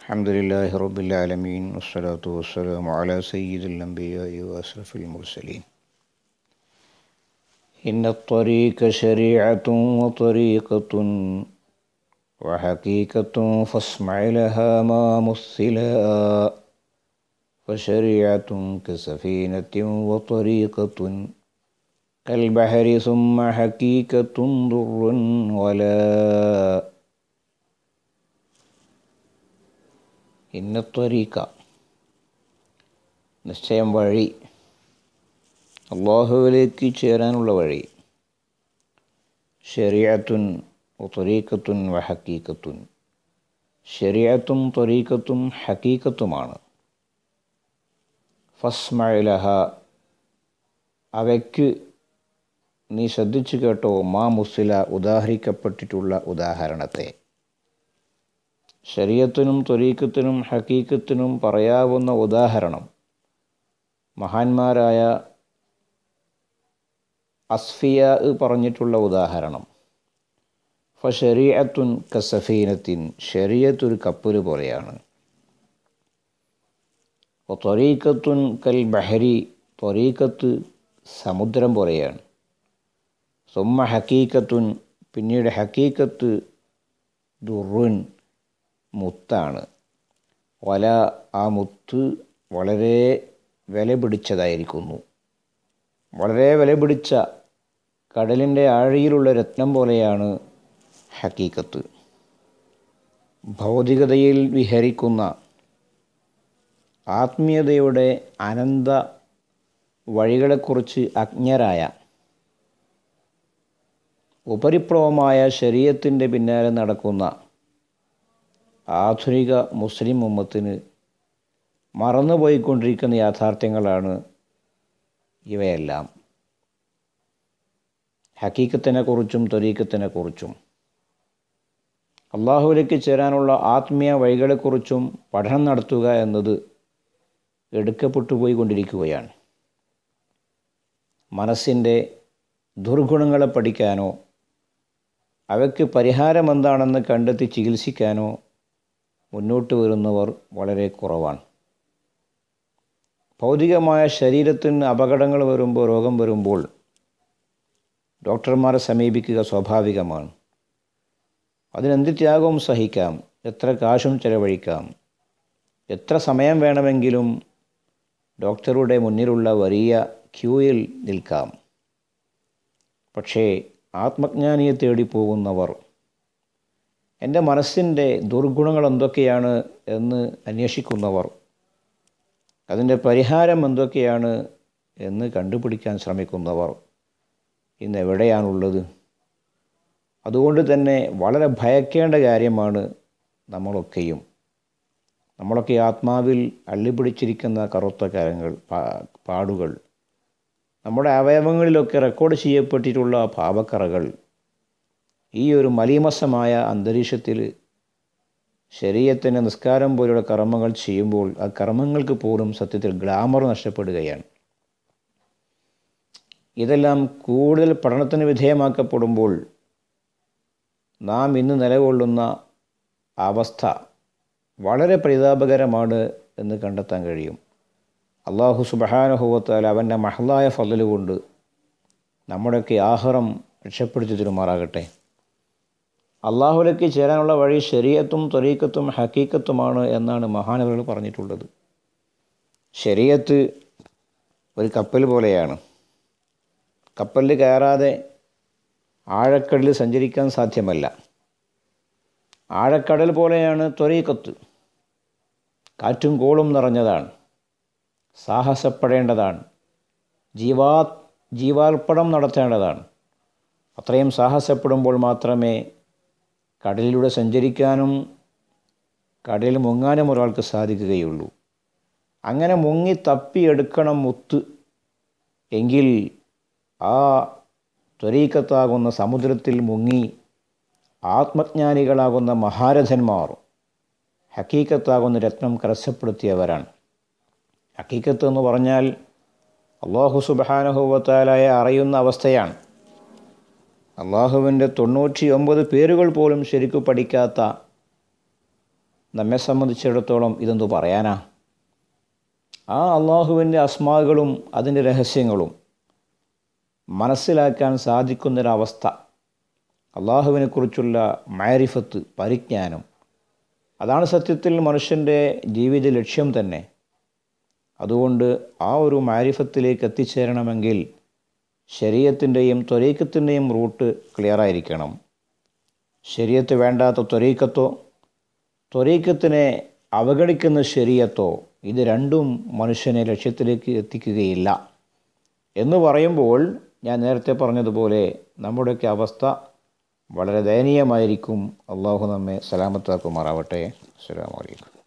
الحمد لله رب العالمين والصلاة والسلام على سيد الأنبياء وأشرف المرسلين. إن الطريق شريعة وطريقة وحقيقة فاسمع لها ما مثلا فشريعة كسفينة وطريقة كالبحر ثم حقيقة ضر ولا ഇന്നത്വരീക്ക നിശ്ചയം വഴി. അള്ളാഹുവിലേക്ക് ചേരാനുള്ള വഴി. ശരിയാത്തുൻ ത്വരീക്കത്തുൻ വ ഹക്കീക്കത്തുൻ ഷെറിയത്തും ത്വരീക്കത്തും ഹക്കീക്കത്തുമാണ് ഫസ്മലഹ അവയ്ക്ക് നീ ശ്രദ്ധിച്ചു കേട്ടോ മാ മുസില ഉദാഹരിക്കപ്പെട്ടിട്ടുള്ള ഉദാഹരണത്തെ. ശരീരത്തിനും ത്വരീക്കത്തിനും ഹക്കീക്കത്തിനും പറയാവുന്ന ഉദാഹരണം. മഹാന്മാരായ അസ്ഫിയ പറഞ്ഞിട്ടുള്ള ഉദാഹരണം. ഫ ഷരീഅത്തുൻ കസഫീനത്തിൻ ഷരീയത്ത് ഒരു കപ്പൽ പോലെയാണ് ത്വരീക്കത്തുൻ കൽ ബഹരി ത്വരീക്കത്ത് സമുദ്രം പോലെയാണ്. സുമ്മ ഹക്കീക്കത്തുൻ പിന്നീട് ഹക്കീക്കത്ത് ദുറുൻ മുത്താണ്. വല ആ മുത്ത് വളരെ വില പിടിച്ചതായിരിക്കുന്നു. വളരെ വില പിടിച്ച കടലിന്റെ ആഴിയിലുള്ള രത്നം പോലെയാണ് ഹക്കീക്കത്ത്. ഭൗതികതയിൽ വിഹരിക്കുന്ന ആത്മീയതയുടെ അനന്ത വഴികളെക്കുറിച്ച് അജ്ഞരായ ഉപരിപ്ലവമായ ശരീരത്തിന്റെ പിന്നാലെ നടക്കുന്ന ആധുനിക മുസ്ലിം ഉമ്മത്തിന് മറന്നുപോയിക്കൊണ്ടിരിക്കുന്ന യാഥാർത്ഥ്യങ്ങളാണ് ഇവയെല്ലാം. ഹക്കീക്കത്തിനെക്കുറിച്ചും ത്വരീക്കത്തിനെക്കുറിച്ചും അള്ളാഹുവിലേക്ക് ചേരാനുള്ള ആത്മീയ വഴികളെക്കുറിച്ചും പഠനം നടത്തുക എന്നത് എടുക്കപ്പെട്ടു പോയിക്കൊണ്ടിരിക്കുകയാണ്. മനസ്സിന്റെ ദുർഗുണങ്ങളെ പഠിക്കാനോ അവയ്ക്ക് പരിഹാരം എന്താണെന്ന് കണ്ടെത്തി ചികിത്സിക്കാനോ മുന്നോട്ട് വരുന്നവർ വളരെ കുറവാണ്. ഭൗതികമായ ശരീരത്തിന് അപകടങ്ങൾ വരുമ്പോൾ രോഗം വരുമ്പോൾ ഡോക്ടർമാരെ സമീപിക്കുക സ്വാഭാവികമാണ്. അതിനെന്ത് ത്യാഗവും സഹിക്കാം. എത്ര കാശും ചെലവഴിക്കാം. എത്ര സമയം വേണമെങ്കിലും ഡോക്ടറുടെ മുന്നിലുള്ള വലിയ ക്യൂയിൽ നിൽക്കാം. പക്ഷേ ആത്മജ്ഞാനിയെ തേടി പോകുന്നവർ എന്റെ മനസ്സിന്റെ ദുർഗുണങ്ങൾ എന്തൊക്കെയാണ് എന്ന് അന്വേഷിക്കുന്നവർ അതിന്റെ പരിഹാരം എന്തൊക്കെയാണ് എന്ന് കണ്ടുപിടിക്കാൻ ശ്രമിക്കുന്നവർ ഇന്ന് എവിടെയാണുള്ളത്? അതുകൊണ്ട് തന്നെ വളരെ ഭയക്കേണ്ട കാര്യമാണ് നമ്മളൊക്കെയും. നമ്മളൊക്കെ ആത്മാവിൽ അള്ളിപ്പിടിച്ചിരിക്കുന്ന കറുത്ത കരങ്ങൾ പാടുകൾ നമ്മുടെ അവയവങ്ങളിലൊക്കെ റെക്കോർഡ് ചെയ്യപ്പെട്ടിട്ടുള്ള പാപക്കറകൾ ഈ ഒരു മലീമസമായ അന്തരീക്ഷത്തിൽ ശരീരത്തിന് നിസ്കാരം പോലുള്ള കർമ്മങ്ങൾ ചെയ്യുമ്പോൾ ആ കർമ്മങ്ങൾക്ക് പോലും സത്യത്തിൽ ഗ്ലാമർ നഷ്ടപ്പെടുകയാണ്. ഇതെല്ലാം കൂടുതൽ പഠനത്തിന് വിധേയമാക്കപ്പെടുമ്പോൾ നാം ഇന്ന് നിലകൊള്ളുന്ന അവസ്ഥ വളരെ പരിതാപകരമാണ് എന്ന് കണ്ടെത്താൻ കഴിയും. അള്ളാഹു സുബഹാനുഭവത്താൽ അവന്റെ മഹലായ ഫലല് കൊണ്ട് നമ്മുടെയൊക്കെ ആഹാരം രക്ഷപ്പെടുത്തി തരുമാറാകട്ടെ. അള്ളാഹുലേക്ക് ചേരാനുള്ള വഴി ശരീരത്തും തൊലീക്കത്തും ഹക്കീക്കത്തുമാണ് എന്നാണ് മഹാനവകൾ പറഞ്ഞിട്ടുള്ളത്. ശരീരത്ത് ഒരു കപ്പൽ പോലെയാണ്. കപ്പലിൽ കയറാതെ ആഴക്കടലിൽ സഞ്ചരിക്കാൻ സാധ്യമല്ല. ആഴക്കടൽ പോലെയാണ് തൊലീക്കത്ത് കാറ്റും കോളും നിറഞ്ഞതാണ്. സാഹസപ്പെടേണ്ടതാണ്. ജീവാ ജീവാർപ്പണം നടത്തേണ്ടതാണ്. അത്രയും സാഹസപ്പെടുമ്പോൾ മാത്രമേ കടലിലൂടെ സഞ്ചരിക്കാനും കടലിൽ മുങ്ങാനും ഒരാൾക്ക് സാധിക്കുകയുള്ളൂ. അങ്ങനെ മുങ്ങി തപ്പിയെടുക്കണം മുത്ത് എങ്കിൽ ആ ത്വരീക്കത്താകുന്ന സമുദ്രത്തിൽ മുങ്ങി ആത്മജ്ഞാനികളാകുന്ന മഹാരഥന്മാർ ഹക്കീക്കത്താകുന്ന രത്നം കരസ്ഥപ്പെടുത്തിയവരാണ്. ഹക്കീക്കത്ത് എന്ന് പറഞ്ഞാൽ അള്ളാഹു സുബാനുഭവത്താലായ അറിയുന്ന അവസ്ഥയാണ്. അള്ളാഹുവിന്റെ തൊണ്ണൂറ്റി ഒമ്പത് പേരുകൾ പോലും ശരിക്കു പഠിക്കാത്ത നമ്മെ സംബന്ധിച്ചിടത്തോളം ഇതെന്തു പറയാനാ? ആ അള്ളാഹുവിന്റെ അസ്മാകളും അതിന്റെ രഹസ്യങ്ങളും മനസ്സിലാക്കാൻ സാധിക്കുന്നൊരവസ്ഥ. അള്ളാഹുവിനെക്കുറിച്ചുള്ള മാരിഫത്ത് പരിജ്ഞാനം. അതാണ് സത്യത്തിൽ മനുഷ്യന്റെ ജീവിത ലക്ഷ്യം തന്നെ. അതുകൊണ്ട് ആ ഒരു മാരിഫത്തിലേക്ക് എത്തിച്ചേരണമെങ്കിൽ ശരീരത്തിന്റെയും ത്വരീക്കത്തിന്റെയും റൂട്ട് ക്ലിയറായിരിക്കണം. ശരീരത്ത് വേണ്ടാത്ത ത്വരീക്കത്തോ ത്വരീക്കത്തിനെ അവഗണിക്കുന്ന ശരീരത്തോ ഇത് രണ്ടും മനുഷ്യനെ ലക്ഷ്യത്തിലേക്ക് എത്തിക്കുകയില്ല. എന്ന് പറയുമ്പോൾ ഞാൻ നേരത്തെ പറഞ്ഞതുപോലെ നമ്മുടെയൊക്കെ അവസ്ഥ വളരെ ദയനീയമായിരിക്കും. അള്ളാഹു നമ്മെ സലാമത്താക്കുമാറാവട്ടെ. അസ്സാം വലൈക്കും